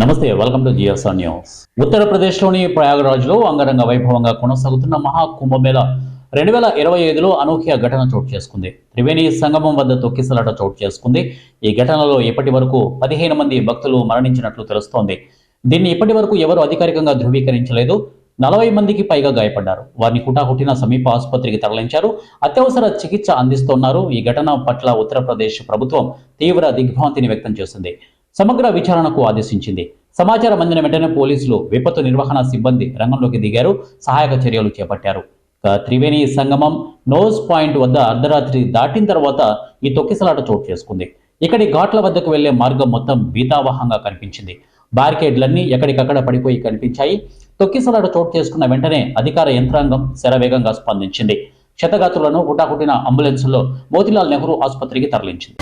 నమస్తే welcome to GSR news. ఉత్తరప్రదేశ్లోని ప్రయాగరాజ్లో అంగరంగ వైభవంగా కొనసాగుతున్న మహాకుంభమేళ రెండు వేల ఇరవై ఐదులో అనూహ్య ఘటన చోటు చేసుకుంది. త్రివేణి సంగమం వద్ద తొక్కిసలాట చోటు చేసుకుంది. ఈ ఘటనలో ఇప్పటి వరకు పదిహేను మంది భక్తులు మరణించినట్లు తెలుస్తోంది. దీన్ని ఇప్పటి వరకు ఎవరు అధికారికంగా ధృవీకరించలేదు. నలభై మందికి పైగా గాయపడ్డారు. వారిని హుటాహుటిన సమీప ఆసుపత్రికి తరలించారు. అత్యవసర చికిత్స అందిస్తున్నారు. ఈ ఘటన పట్ల ఉత్తరప్రదేశ్ ప్రభుత్వం తీవ్ర దిగ్భ్రాంతిని వ్యక్తం చేసింది. సమగ్ర విచారణకు ఆదేశించింది. సమాచారం అందిన వెంటనే పోలీసులు విపత్తు నిర్వహణ సిబ్బంది రంగంలోకి దిగారు. సహాయక చర్యలు చేపట్టారు. త్రివేణి సంగమం నోస్ పాయింట్ వద్ద అర్ధరాత్రి దాటిన తర్వాత ఈ తొక్కిసలాట చోటు చేసుకుంది. ఇక్కడి ఘాట్ల వద్దకు వెళ్ళే మార్గం మొత్తం బీతావహంగా కనిపించింది. బారికేడ్లన్నీ ఎక్కడికక్కడ పడిపోయి కనిపించాయి. తొక్కిసలాట చోటు చేసుకున్న వెంటనే అధికార యంత్రాంగం శరవేగంగా స్పందించింది. క్షతగాతులను హుటాహుటిన అంబులెన్సుల్లో మోతిలాల్ నెహ్రూ ఆసుపత్రికి తరలించింది.